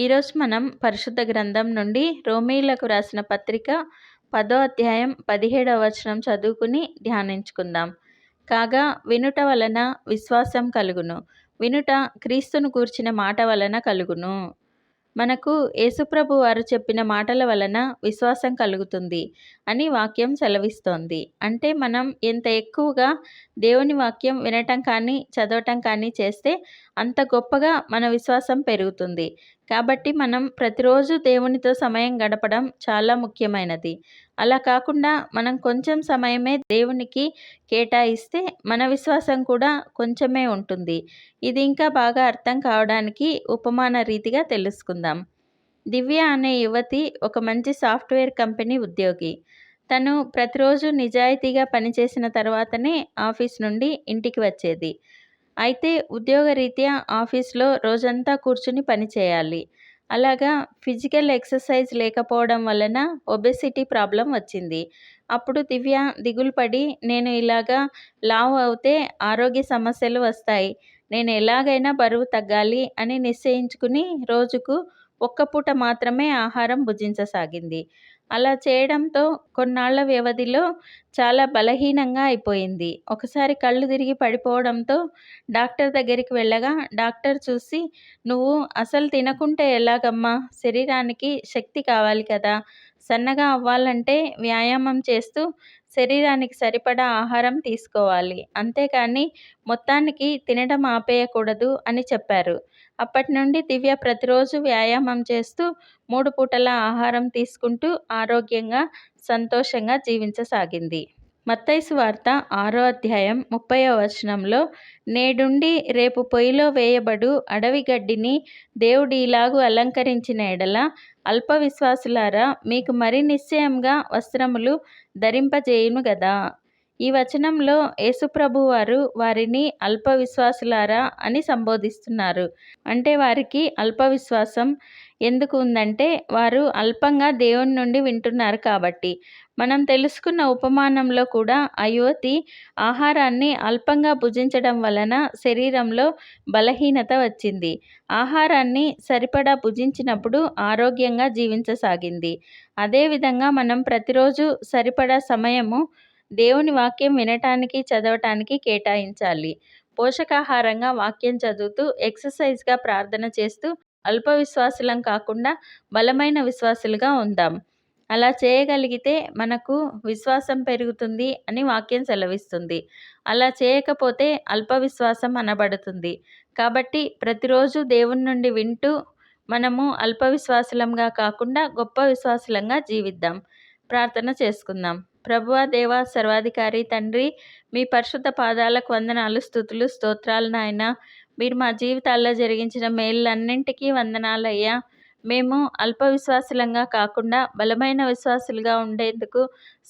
ఈరోజు మనం పరిశుద్ధ గ్రంథం నుండి రోమీలకు రాసిన పత్రిక పదో అధ్యాయం పదిహేడవ వచనం చదువుకుని ధ్యానించుకుందాం. కాగా వినుట వలన విశ్వాసం కలుగును. వినుట క్రీస్తును కూర్చిన మాట వలన కలుగును. మనకు యేసుప్రభు వారు చెప్పిన మాటల వలన విశ్వాసం కలుగుతుంది అని వాక్యం సెలవిస్తోంది. అంటే మనం ఎంత ఎక్కువగా దేవుని వాక్యం వినటం కానీ చదవటం కానీ చేస్తే అంత గొప్పగా మన విశ్వాసం పెరుగుతుంది. కాబట్టి మనం ప్రతిరోజు దేవునితో సమయం గడపడం చాలా ముఖ్యమైనది. అలా కాకుండా మనం కొంచెం సమయమే దేవునికి కేటాయిస్తే మన విశ్వాసం కూడా కొంచెమే ఉంటుంది. ఇది ఇంకా బాగా అర్థం కావడానికి ఉపమాన రీతిగా తెలుసుకుందాం. దివ్య అనే యువతి ఒక మంచి సాఫ్ట్వేర్ కంపెనీ ఉద్యోగి. తను ప్రతిరోజు నిజాయితీగా పనిచేసిన తర్వాతనే ఆఫీస్ నుండి ఇంటికి వచ్చేది. అయితే ఉద్యోగరీత్యా ఆఫీస్లో రోజంతా కూర్చుని పని చేయాలి. అలాగా ఫిజికల్ ఎక్సర్సైజ్ లేకపోవడం వలన ఒబెసిటీ ప్రాబ్లం వచ్చింది. అప్పుడు దివ్య దిగులు పడి నేను ఇలాగా లావు అవుతే ఆరోగ్య సమస్యలు వస్తాయి. నేను ఎలాగైనా బరువు తగ్గాలి అని నిశ్చయించుకుని రోజుకు ఒక్క పూట మాత్రమే ఆహారం భుజించసాగింది. అలా చేయడంతో కొన్నాళ్ళ వ్యవధిలో చాలా బలహీనంగా అయిపోయింది. ఒకసారి కళ్ళు తిరిగి పడిపోవడంతో డాక్టర్ దగ్గరికి వెళ్ళగా డాక్టర్ చూసి నువ్వు అసలు తినకుంటే ఎలాగమ్మా? శరీరానికి శక్తి కావాలి కదా. సన్నగా అవ్వాలంటే వ్యాయామం చేస్తూ శరీరానికి సరిపడా ఆహారం తీసుకోవాలి. అంతేకాని మొత్తానికి తినడం ఆపేయకూడదు అని చెప్పారు. అప్పటి నుండి దివ్య ప్రతిరోజు వ్యాయామం చేస్తూ మూడు పూటల ఆహారం తీసుకుంటూ ఆరోగ్యంగా సంతోషంగా జీవించసాగింది. మత్తైసు వార్త ఆరో అధ్యాయం ముప్పయో వచనంలో నేడుండి రేపు పొయ్యిలో వేయబడు అడవి గడ్డిని దేవుడు ఇలాగూ అలంకరించిన ఎడల అల్ప విశ్వాసులారా మీకు మరి నిశ్చయంగా వస్త్రములు ధరింపజేయును గదా? ఈ వచనంలో యేసుప్రభు వారు వారిని అల్ప విశ్వాసులారా అని సంబోధిస్తున్నారు. అంటే వారికి అల్ప విశ్వాసం ఎందుకు ఉందంటే వారు అల్పంగా దేవుని నుండి వింటున్నారు కాబట్టి. మనం తెలుసుకున్న ఉపమానంలో కూడా అయోతి ఆహారాన్ని అల్పంగా భుజించడం వలన శరీరంలో బలహీనత వచ్చింది. ఆహారాన్ని సరిపడా భుజించినప్పుడు ఆరోగ్యంగా జీవించసాగింది. అదేవిధంగా మనం ప్రతిరోజు సరిపడా సమయము దేవుని వాక్యం వినటానికి చదవటానికి కేటాయించాలి. పోషకాహారంగా వాక్యం చదువుతూ ఎక్సర్సైజ్గా ప్రార్థన చేస్తూ అల్ప విశ్వాసులం కాకుండా బలమైన విశ్వాసులుగా ఉందాం. అలా చేయగలిగితే మనకు విశ్వాసం పెరుగుతుంది అని వాక్యం సెలవిస్తుంది. అలా చేయకపోతే అల్ప విశ్వాసం అనబడుతుంది. కాబట్టి ప్రతిరోజు దేవుని నుండి వింటూ మనము అల్ప విశ్వాసులంగా కాకుండా గొప్ప విశ్వాసులంగా జీవిద్దాం. ప్రార్థన చేసుకుందాం. ప్రభువా దేవ సర్వాధికారి తండ్రి మీ పరిశుద్ధ పాదాలకు వందనాలు స్థుతులు స్తోత్రాలు నాయన. మీరు మా జీవితాల్లో జరిగించిన మేళ్ళన్నింటికీ వందనాలయ్యా. మేము అల్ప విశ్వాసులంగా కాకుండా బలమైన విశ్వాసులుగా ఉండేందుకు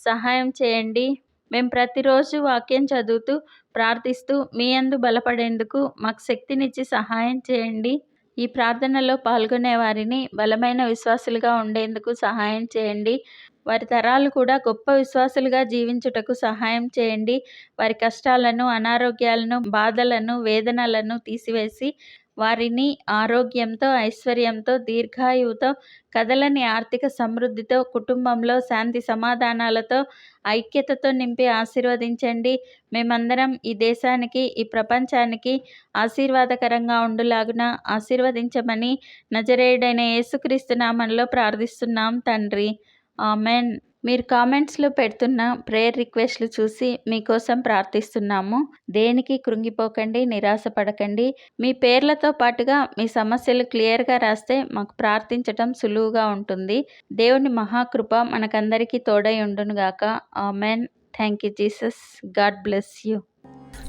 సహాయం చేయండి. మేము ప్రతిరోజు వాక్యం చదువుతూ ప్రార్థిస్తూ మీ అందు బలపడేందుకు మాకు శక్తినిచ్చి సహాయం చేయండి. ఈ ప్రార్థనలో పాల్గొనే వారిని బలమైన విశ్వాసులుగా ఉండేందుకు సహాయం చేయండి. వారి తరాలు కూడా గొప్ప విశ్వాసులుగా జీవించుటకు సహాయం చేయండి. వారి కష్టాలను అనారోగ్యాలను బాధలను వేదనలను తీసివేసి వారిని ఆరోగ్యంతో ఐశ్వర్యంతో దీర్ఘాయువుతో కదలని ఆర్థిక సమృద్ధితో కుటుంబంలో శాంతి సమాధానాలతో ఐక్యతతో నింపి ఆశీర్వదించండి. మేమందరం ఈ దేశానికి ఈ ప్రపంచానికి ఆశీర్వాదకరంగా ఉండులాగున ఆశీర్వదించమని నజరేయుడైన యేసుక్రీస్తు నామంలో ప్రార్థిస్తున్నాం తండ్రి. ఆమెన్. మీరు కామెంట్స్లో పెడుతున్న ప్రేయర్ రిక్వెస్ట్లు చూసి మీకోసం ప్రార్థిస్తున్నాము. దేనికి కృంగిపోకండి నిరాశపడకండి. మీ పేర్లతో పాటుగా మీ సమస్యలు క్లియర్గా రాస్తే మాకు ప్రార్థించటం సులువుగా ఉంటుంది. దేవుని మహాకృప మనకందరికీ తోడై ఉండునుగాక. Amen. Thank you Jesus. God bless you.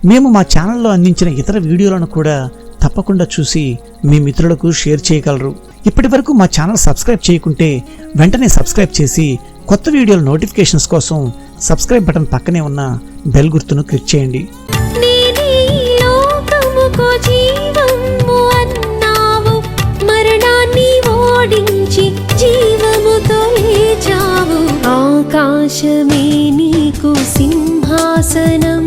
మేము మా ఛానల్లో అందించిన ఇతర వీడియోలను కూడా తప్పకుండా చూసి మీ మిత్రులకు షేర్ చేయగలరు. ఇప్పటి వరకు మా ఛానల్ సబ్స్క్రైబ్ చేయకుంటే వెంటనే సబ్స్క్రైబ్ చేసి కొత్త వీడియోల నోటిఫికేషన్స్ కోసం సబ్స్క్రైబ్ బటన్ పక్కనే ఉన్న బెల్ గుర్తును క్లిక్ చేయండి. మరణాన్ని ఆకాశమే నీకు సింహాసనం.